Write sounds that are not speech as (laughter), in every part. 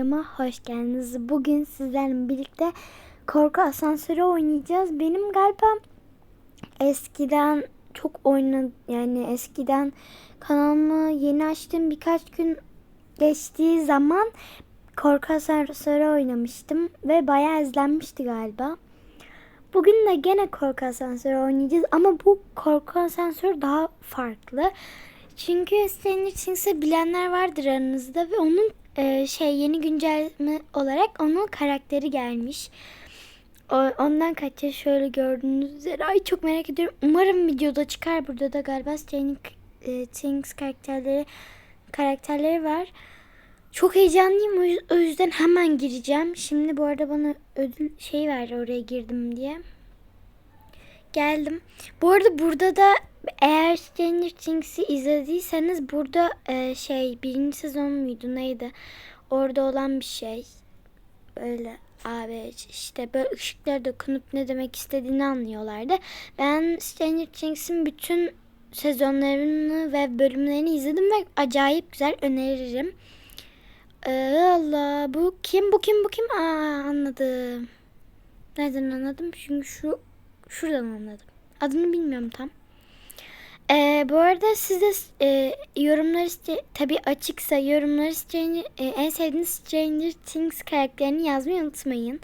Ama hoş geldiniz. Bugün sizlerle birlikte korku asansörü oynayacağız. Benim galiba eskiden çok oynadı yani eskiden kanalımı yeni açtım birkaç gün geçtiği zaman korku asansörü oynamıştım ve bayağı izlenmişti galiba. Bugün de gene korku asansörü oynayacağız ama bu korku asansörü daha farklı. Çünkü Stranger Things'i bilenler vardır aranızda ve onun e, şey yeni güncelleme olarak onun karakteri gelmiş. O, ondan kaç yaş şöyle gördüğünüz üzere. Ay çok merak ediyorum. Umarım videoda çıkar. Burada da galiba Stranger e, Things karakterleri karakterleri var. Çok heyecanlıyım. O yüzden hemen gireceğim. Şimdi bu arada bana ödül şey verdi oraya girdim diye. Geldim. Bu arada burada da eğer Stranger Things'i izlediyseniz burada e, şey birinci sezon muydu neydi? Orada olan bir şey. Böyle abi işte böyle ışıklara dokunup ne demek istediğini anlıyorlardı. Ben Stranger Things'in bütün sezonlarını ve bölümlerini izledim ve acayip güzel öneririm. Ee, Allah bu kim bu kim bu kim? Aa anladım. Nereden anladım? Çünkü şu şuradan anladım. Adını bilmiyorum tam. Ee, bu arada siz de e, yorumlar iste tabi açıksa yorumları Stranger, e, en sevdiğiniz Stranger Things karakterini yazmayı unutmayın.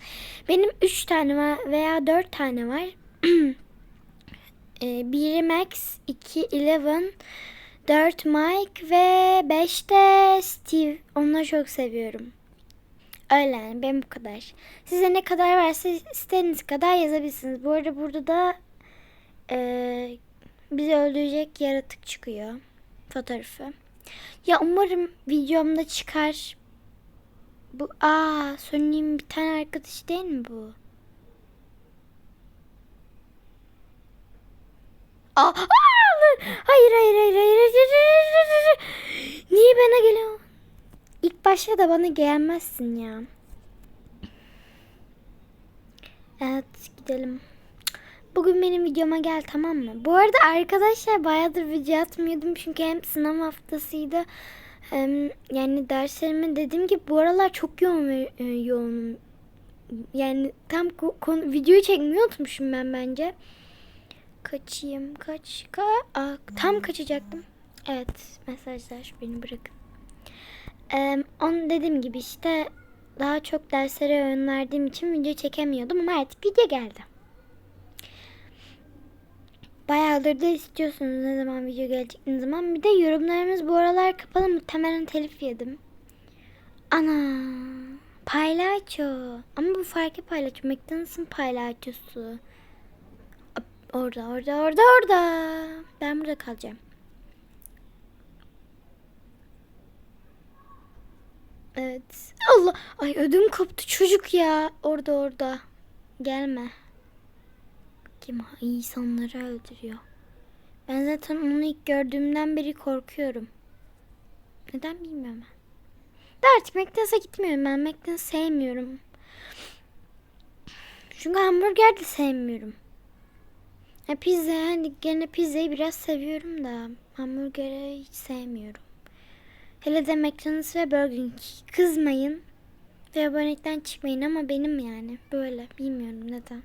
Benim 3 tane var veya 4 tane var. (clears throat) e, biri Max, 2 Eleven, 4 Mike ve 5 de Steve. Onları çok seviyorum. Öyle yani ben bu kadar. Size ne kadar varsa istediğiniz kadar yazabilirsiniz. Bu arada burada da e, bizi öldürecek yaratık çıkıyor. Fotoğrafı. Ya umarım videomda çıkar. Bu aa Sony'nin bir tane arkadaşı değil mi bu? Aa, aa, hayır hayır hayır hayır hayır hayır, hayır. Niye bana geliyor? İlk başta da bana gelmezsin ya. Evet gidelim. Bugün benim videoma gel tamam mı? Bu arada arkadaşlar bayağıdır video atmıyordum çünkü hem sınav haftasıydı hem yani derslerime dediğim gibi bu aralar çok yoğun ve yoğunum. Yani tam ko- konu, videoyu çekmeyi unutmuşum ben bence. Kaçayım kaç ka Aa, tam kaçacaktım. Evet mesajlar beni bırakın. Ee, on dediğim gibi işte daha çok derslere yön verdiğim için video çekemiyordum ama artık video geldi. Bayağıdır da istiyorsunuz ne zaman video gelecek ne zaman. Bir de yorumlarımız bu aralar kapalı muhtemelen telif yedim. Ana paylaço. Ama bu farklı paylaço. McDonald's'ın paylaçosu. Orada orada orada orada. Ben burada kalacağım. Evet. Allah. Ay ödüm koptu çocuk ya. Orada orada. Gelme. Kim insanları öldürüyor. Ben zaten onu ilk gördüğümden beri korkuyorum. Neden bilmiyorum ben. De artık McDonald's'a gitmiyorum ben. McDonald's sevmiyorum. Çünkü hamburger de sevmiyorum. Ha, pizza hani gene pizzayı biraz seviyorum da hamburgeri hiç sevmiyorum. Hele de McDonald's ve Burger King. Kızmayın. Ve abonelikten çıkmayın ama benim yani. Böyle. Bilmiyorum neden.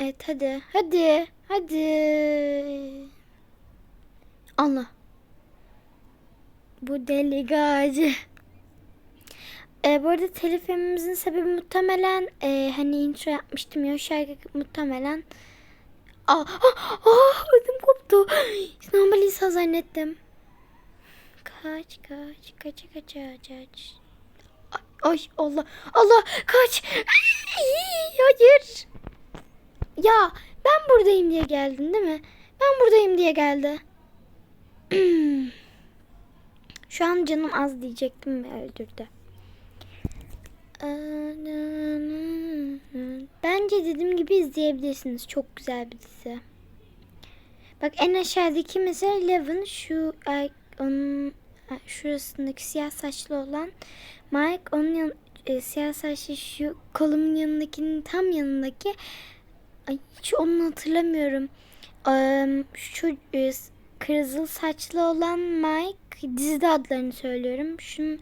Evet hadi. Hadi. Hadi. Allah. Bu deli gacı. E, bu arada telif sebebi muhtemelen e, hani intro yapmıştım ya şarkı muhtemelen Aa, (gasps) ah, ah, ödüm koptu. Normal insan zannettim. Kaç kaç kaç kaç kaç kaç. Ay Allah Allah kaç. Ay, hayır. Ya ben buradayım diye geldin değil mi? Ben buradayım diye geldi. (clears throat) Şu an canım az diyecektim ve öldürdü. Bence dediğim gibi izleyebilirsiniz. Çok güzel bir dizi. Bak en aşağıdaki mesela Eleven şu ay, onun şurasındaki siyah saçlı olan Mike onun yan, e, siyah saçlı şu kolumun yanındakinin tam yanındaki ay hiç onu hatırlamıyorum. Eee, şu e, kırmızı saçlı olan Mike dizide adlarını söylüyorum. Şunun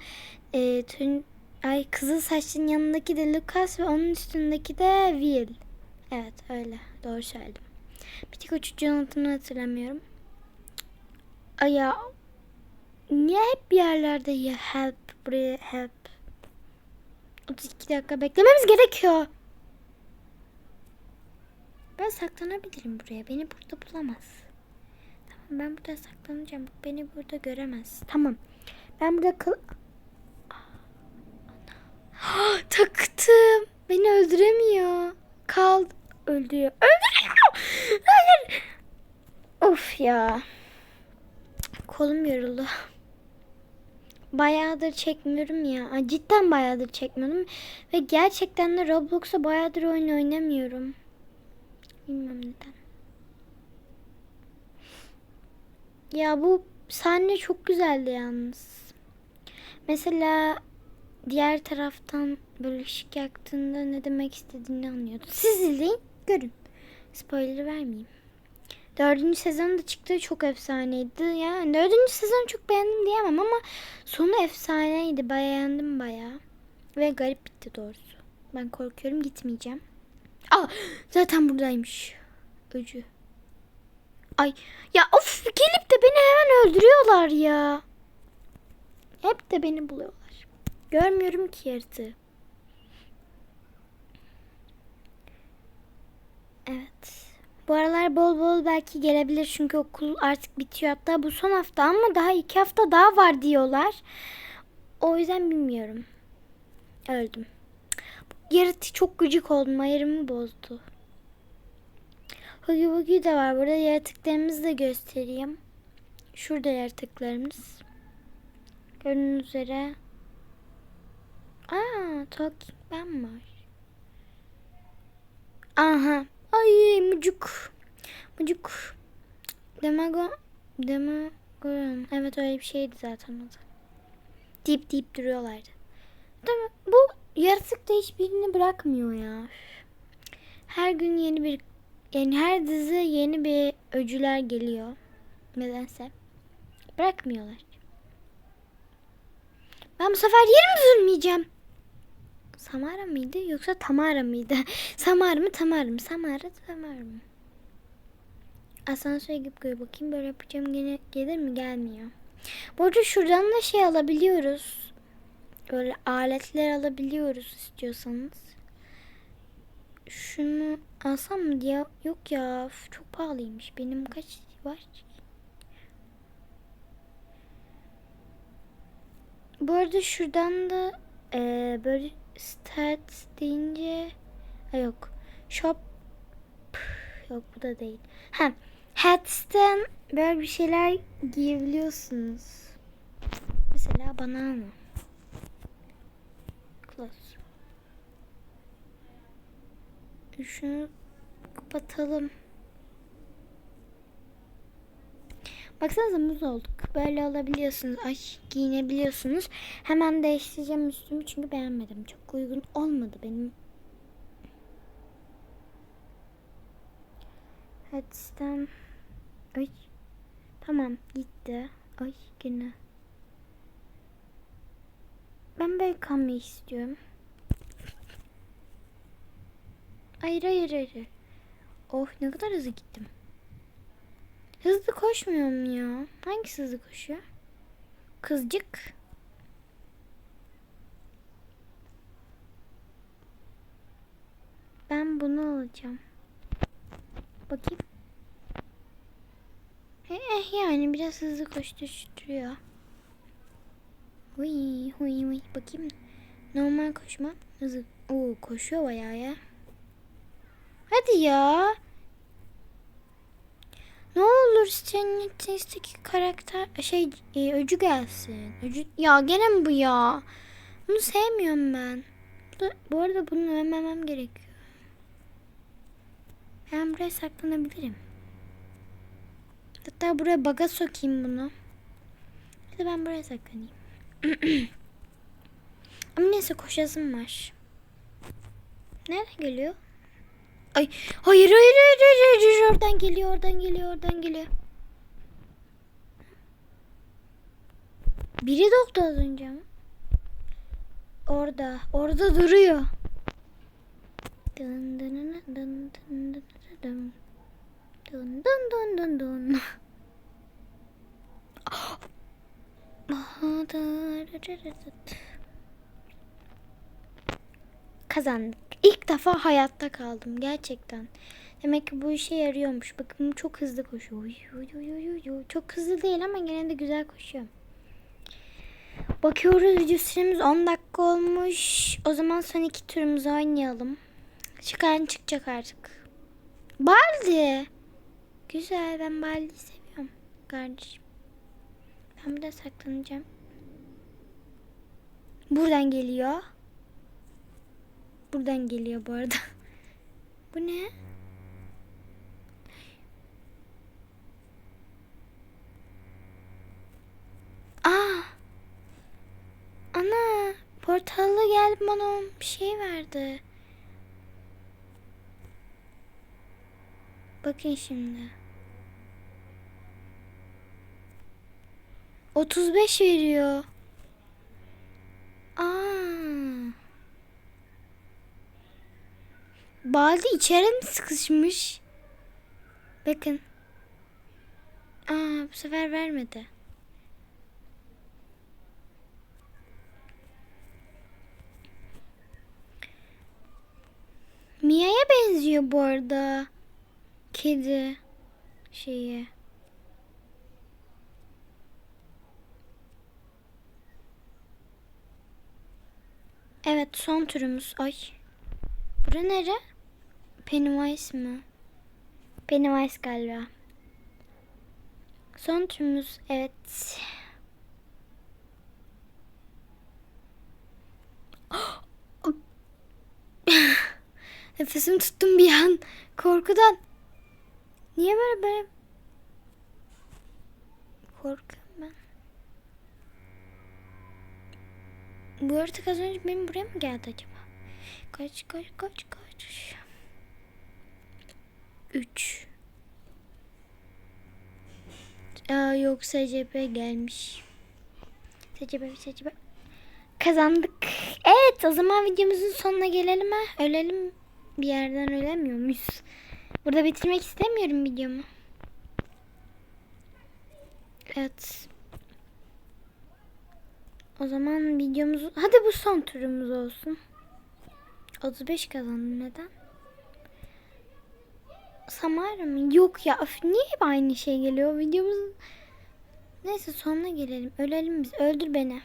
e, tün, ay kızıl saçlının yanındaki de Lucas ve onun üstündeki de Will. Evet öyle. Doğru söyledim. Bir tek o çocuğun adını hatırlamıyorum. Ay ya. Niye hep bir yerlerde ya help buraya help. 32 dakika beklememiz gerekiyor. Ben saklanabilirim buraya. Beni burada bulamaz. Tamam ben burada saklanacağım. Beni burada göremez. Tamam. Ben burada kal... Ah, (gasps) Taktım. Beni öldüremiyor. Kal öldürüyor. Öldürüyor. Hayır. Of ya. Kolum yoruldu. Bayağıdır çekmiyorum ya. Cidden bayağıdır çekmiyorum. Ve gerçekten de Roblox'a bayağıdır oyun oynamıyorum. Bilmem neden. Ya bu sahne çok güzeldi yalnız. Mesela diğer taraftan böyle ışık yaktığında ne demek istediğini anlıyordum. Siz izleyin, görün. Spoiler vermeyeyim. Dördüncü sezon da çıktı çok efsaneydi. Yani dördüncü sezonu çok beğendim diyemem ama sonu efsaneydi. Beğendim bayağı. Ve garip bitti doğrusu. Ben korkuyorum gitmeyeceğim. Aa zaten buradaymış. Öcü. Ay ya of gelip de beni hemen öldürüyorlar ya. Hep de beni buluyorlar. Görmüyorum ki yaratığı. Evet. Bu aralar bol bol belki gelebilir çünkü okul artık bitiyor. Hatta bu son hafta ama daha iki hafta daha var diyorlar. O yüzden bilmiyorum. Öldüm. Yaratığı çok gıcık oldum. Ayarımı bozdu. Hugi Bugi de var. Burada yaratıklarımızı da göstereyim. Şurada yaratıklarımız. Gördüğünüz üzere. Aa, Talking Ben var. Aha. Ay mucuk. Mucuk. Demago. Demago. Evet öyle bir şeydi zaten o da. Deyip deyip duruyorlardı. Değil mi? Bu yaratık da hiçbirini bırakmıyor ya. Her gün yeni bir yani her dizi yeni bir öcüler geliyor. Nedense. Bırakmıyorlar. Ben bu sefer yerimi üzülmeyeceğim. Samara mıydı yoksa Tamara mıydı? (laughs) Samara mı Tamara mı? Samara Tamara mı? Asansöre gidip göre bakayım böyle yapacağım gene gelir mi gelmiyor. Bu arada şuradan da şey alabiliyoruz. Böyle aletler alabiliyoruz istiyorsanız. Şunu alsam mı diye yok ya çok pahalıymış. Benim kaç var? Bu arada şuradan da e, böyle stats deyince ha, yok shop yok bu da değil. Ha hats'ten böyle bir şeyler giyebiliyorsunuz. Mesela banana. Close. Şunu kapatalım. Baksanıza muz olduk. Böyle alabiliyorsunuz. Ay giyinebiliyorsunuz. Hemen değiştireceğim üstümü çünkü beğenmedim. Çok uygun olmadı benim. Hads'ten. Ay. Tamam gitti. Ay gene. Ben böyle kalmayı istiyorum. Hayır hayır hayır. Oh ne kadar hızlı gittim. Hızlı koşmuyorum ya. Hangisi hızlı koşuyor? Kızcık. Ben bunu alacağım. Bakayım. Eh yani biraz hızlı koşturuyor. Huy huy huy bakayım. Normal koşma. Hızlı. Oo koşuyor bayağı ya. Hadi ya. Ne olur senin testeki karakter şey e, öcü gelsin. Öcü ya gene mi bu ya? Bunu sevmiyorum ben. Bu, bu arada bunu övmemem gerekiyor. Ben buraya saklanabilirim. Hatta buraya baga sokayım bunu. Hadi ben buraya saklanayım. (clears throat) Ama neyse koşasım var. Nereden geliyor? Ay hayır hayır hayır hayır, hayır. oradan geliyor oradan geliyor oradan geliyor. Biri doktu az önce ama. orada. Orada duruyor. Dın dın dın dın dın dın dın dın. Dın dın dın dın. Kazandık. İlk defa hayatta kaldım gerçekten. Demek ki bu işe yarıyormuş. Bakın çok hızlı koşuyor. Uy, uy, uy, uy, uy. Çok hızlı değil ama gene de güzel koşuyor. Bakıyoruz video süremiz 10 dakika olmuş. O zaman son iki turumuzu oynayalım. Çıkan çıkacak artık. Baldi. Güzel ben Baldi'yi seviyorum kardeşim. Ben burada saklanacağım. Buradan geliyor. Buradan geliyor bu arada. (laughs) Bu ne? Aa! Ana! Portallı geldi bana bir şey verdi. Bakın şimdi. 35 veriyor. Aa. Baldi içeri mi sıkışmış? Bakın. Aa bu sefer vermedi. Mia'ya benziyor bu arada. Kedi şeyi. Evet son turumuz. Ay. Bura nere? Pennywise mı? Pennywise galiba. Son turumuz evet. (gasps) Nefesimi tuttum bir an korkudan. Niye böyle böyle korkuyorum ben. Bu yaratık az önce benim buraya mı geldi acaba? Kaç kaç kaç kaç. Üç. Aa, yok SCP gelmiş. SCP SCP. Kazandık. Evet o zaman videomuzun sonuna gelelim ha. Ölelim bir yerden ölemiyor muyuz? Burada bitirmek istemiyorum videomu. Evet. O zaman videomuzu... Hadi bu son turumuz olsun. 35 kazandım neden? Samara mı? Yok ya. Öf, niye hep aynı şey geliyor? Videomuzun... Neyse sonuna gelelim. Ölelim biz. Öldür beni.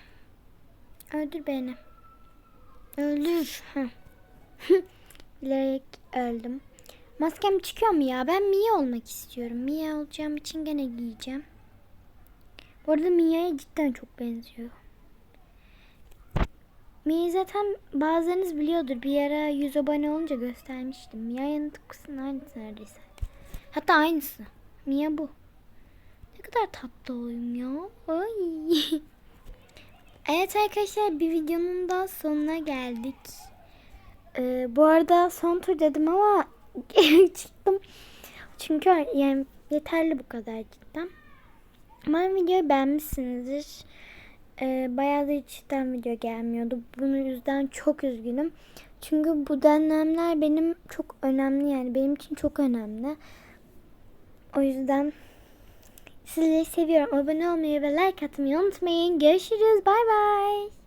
Öldür beni. Öldür. (laughs) Bilerek öldüm. Maskem çıkıyor mu ya? Ben Mia olmak istiyorum. Mia olacağım için gene giyeceğim. Bu arada Mia'ya cidden çok benziyor. Mia'yı zaten bazılarınız biliyordur. Bir ara 100 abone olunca göstermiştim. Mia'nın tıpkısının aynısı neredeyse. Hatta aynısı. Mia bu. Ne kadar tatlı oyun ya. Ay. (laughs) evet arkadaşlar bir videonun da sonuna geldik. Ee, bu arada son tur dedim ama (laughs) çıktım. Çünkü yani yeterli bu kadar cidden. Umarım videoyu beğenmişsinizdir. Ee, bayağı da cidden video gelmiyordu. Bunun yüzden çok üzgünüm. Çünkü bu dönemler benim çok önemli yani benim için çok önemli. O yüzden sizleri seviyorum. Abone olmayı ve like atmayı unutmayın. Görüşürüz. Bay bay.